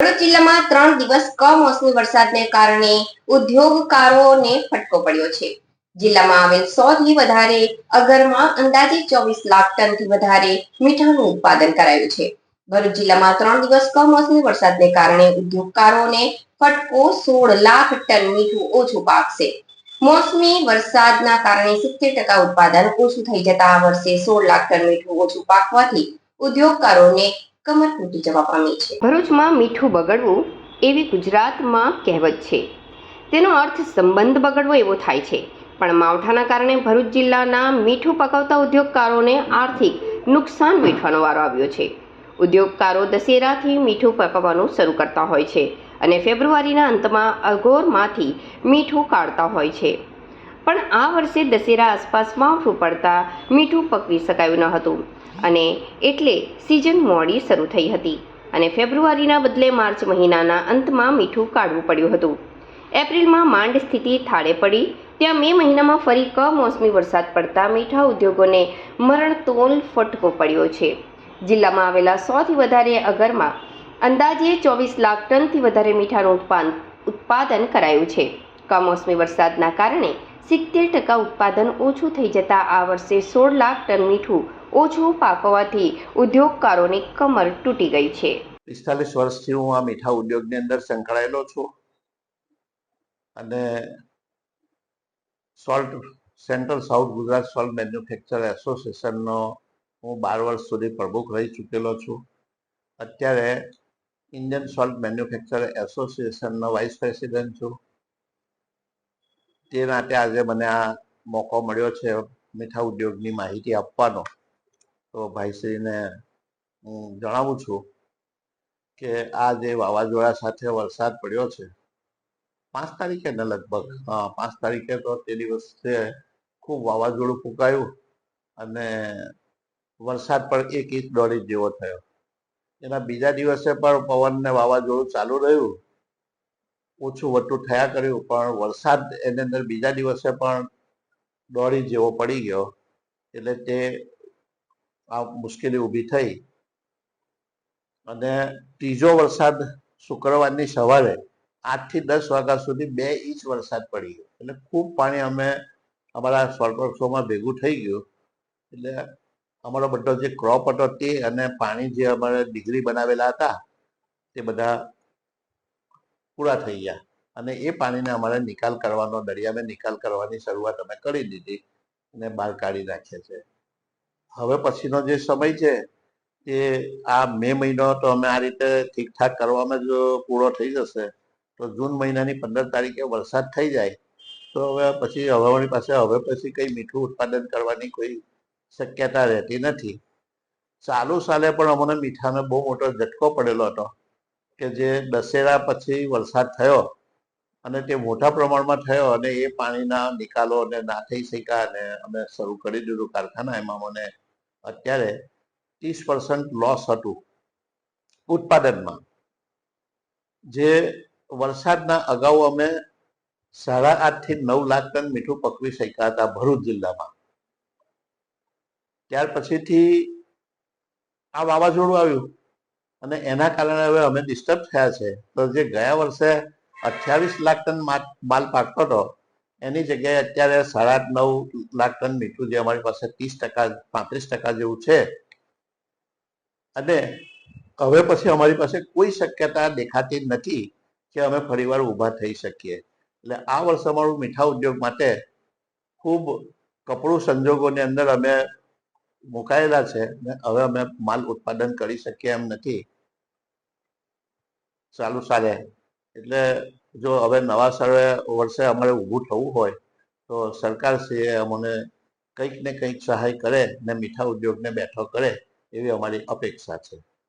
ભરૂચ જિલ્લામાં ત્રણ દિવસ કમોસમી વરસાદને કારણે ઉદ્યોગકારોને ફટકો પડ્યો છે. જિલ્લામાં આવેલ સો થી વધારે અગરમાં અંદાજે ચોવીસ લાખ ટનથી વધારે મીઠાનું ઉત્પાદન કરાયું છે. ભરૂચ જિલ્લામાં ત્રણ દિવસ કમોસમી વરસાદને કારણે ઉદ્યોગકારોને ફટકો સોળ લાખ ટન મીઠું ઓછું પાકશે. મોસમી વરસાદના કારણે સિત્તેર ટકા ઉત્પાદન ઓછું થઈ જતા આ વર્ષે સોળ લાખ ટન મીઠું ઓછું પાકવાથી ઉદ્યોગકારોને કમર તૂટી જવા પામી છે. ભરૂચમાં મીઠું બગડવું એવી ગુજરાતમાં કહેવત છે. તેનો અર્થ સંબંધ બગડવો એવો થાય છે. પણ માવઠાના કારણે ભરૂચ જિલ્લાના મીઠું પકવતા ઉદ્યોગકારોને આર્થિક નુકસાન વેઠવાનો વારો આવ્યો છે. ઉદ્યોગકારો દશેરાથી મીઠું પકવવાનું શરૂ કરતા હોય છે અને ફેબ્રુઆરીના અંતમાં અઘોરમાંથી મીઠું કાઢતા હોય છે. પણ આ વર્ષે દશેરા આસપાસ માવઠું પડતા મીઠું પકવી શકાયું ન હતું. અને એટલે સિઝન મોડી શરૂ થઈ હતી અને ફેબ્રુઆરીના બદલે માર્ચ મહિનાના અંતમાં મીઠું કાઢવું પડ્યું હતું. એપ્રિલમાં માંડ સ્થિતિ થાળે પડી. ત્યાં મે મહિનામાં ફરી કમોસમી વરસાદ પડતા મીઠા ઉદ્યોગોને મરણતોલ ફટકો પડ્યો છે. જિલ્લામાં આવેલા સોથી વધારે અગરમાં અંદાજે ચોવીસ લાખ ટનથી વધારે મીઠાનું ઉત્પાદન ઉત્પાદન કરાયું છે. કમોસમી વરસાદના કારણે સિત્તેર ટકા ઉત્પાદન ઓછું થઈ જતાં આ વર્ષે સોળ લાખ ટન મીઠું ઓછું પાકવાથી ઉદ્યોગકારોની કમર તૂટી ગઈ છે. પિસ્તાલીસ વર્ષથી હું આ મીઠા ઉદ્યોગની અંદર સંકળાયેલો છું અને salt central south Gujarat salt manufacture એસોસિએશનનો હું બાર વર્ષ સુધી પ્રમુખ રહી ચૂકેલો છું. અત્યારે ઇન્ડિયન સોલ્ટ મેન્યુફેક્ચર એસોસિએશનનો વાઇસ પ્રેસિડેન્ટ છું. તે નાતે આજે મને આ મોકો મળ્યો છે મીઠા ઉદ્યોગની માહિતી આપવાનો. તો ભાઈશ્રીને હું જણાવું છું કે આ જે વાવાઝોડા સાથે વરસાદ પડ્યો છે, પાંચ તારીખે ને લગભગ, હા, પાંચ તારીખે તો તે દિવસે ખૂબ વાવાઝોડું ફૂંકાયું અને વરસાદ પણ એક ઇંચ દોઢ ઇંચ જેવો થયો. એના બીજા દિવસે પણ પવન ને વાવાઝોડું ચાલુ રહ્યું. ઓછું વટું થયા કર્યું, પણ વરસાદ એની અંદર બીજા દિવસે પણ દોડી જેવો પડી ગયો. એટલે તે આ મુશ્કેલી ઊભી થઈ. અને ત્રીજો વરસાદ શુક્રવારની સવારે આઠથી દસ વાગ્યા સુધી બે ઇંચ વરસાદ પડી ગયો. એટલે ખૂબ પાણી અમે અમારા સોલ્ટવર્ક્સોમાં ભેગું થઈ ગયું. એટલે અમારો બધો જે ક્રોપ હતો તે અને પાણી જે અમારે ડિગ્રી બનાવેલા હતા, તે બધા પૂરા થઈ ગયા. અને એ પાણીને અમારે નિકાલ કરવાનો, દરિયામાં નિકાલ કરવાની શરૂઆત અમે કરી દીધી અને બહાર કાઢી નાખ્યા છે. હવે પછીનો જે સમય છે એ આ મે મહિનો તો અમે આ રીતે ઠીકઠાક કરવામાં જો પૂરો થઈ જશે. તો જૂન મહિનાની પંદર તારીખે વરસાદ થઈ જાય, તો હવે પછી હવે પાસે હવે પછી કંઈ મીઠું ઉત્પાદન કરવાની કોઈ શક્યતા રહેતી નથી. ચાલુ સાલે પણ અમને મીઠાનો બહુ મોટો ઝટકો પડેલો હતો. કે જે દશેરા પછી વરસાદ થયો અને તે મોટા પ્રમાણમાં થયો અને એ પાણીના નિકાલો અને ના થઈ શક્યા અને અમે શરૂ કરી દીધું કારખાના. એમાં મને અત્યારે ત્રીસ પર્સન્ટ લોસ હતું ઉત્પાદનમાં. જે વરસાદના અગાઉ અમે સાડા આઠથી નવ લાખ ટન મીઠું પકવી શક્યા હતા ભરૂચ જિલ્લામાં. ત્યાર પછીથી આ વાવાઝોડું આવ્યું. અને એના કારણે હવે અમે ડિસ્ટર્બ થયા છે. તો જે ગયા વર્ષે અઠ્યાવીસ લાખ ટન માલ પાકતો હતો, એની જગ્યાએ અત્યારે સાડા નવ લાખ ટન મીઠું જે અમારી પાસે ત્રીસ ટકા, પાંત્રીસ ટકા જેવું છે. અને હવે પછી અમારી પાસે કોઈ શક્યતા દેખાતી નથી કે અમે ફરીવાર ઊભા થઈ શકીએ. એટલે આ વર્ષ અમારું મીઠા ઉદ્યોગ માટે ખૂબ કપડું સંજોગોની અંદર અમે મુકાયેલા છે ને હવે અમે માલ ઉત્પાદન કરી શકીએ એમ નથી. ચાલુ સારે એટલે જો હવે નવા સર્વે વર્ષે અમારે ઊભું થવું હોય, તો સરકારશ્રીએ અમને કંઈક ને કંઈક સહાય કરે ને મીઠા ઉદ્યોગને બેઠો કરે એવી અમારી અપેક્ષા છે.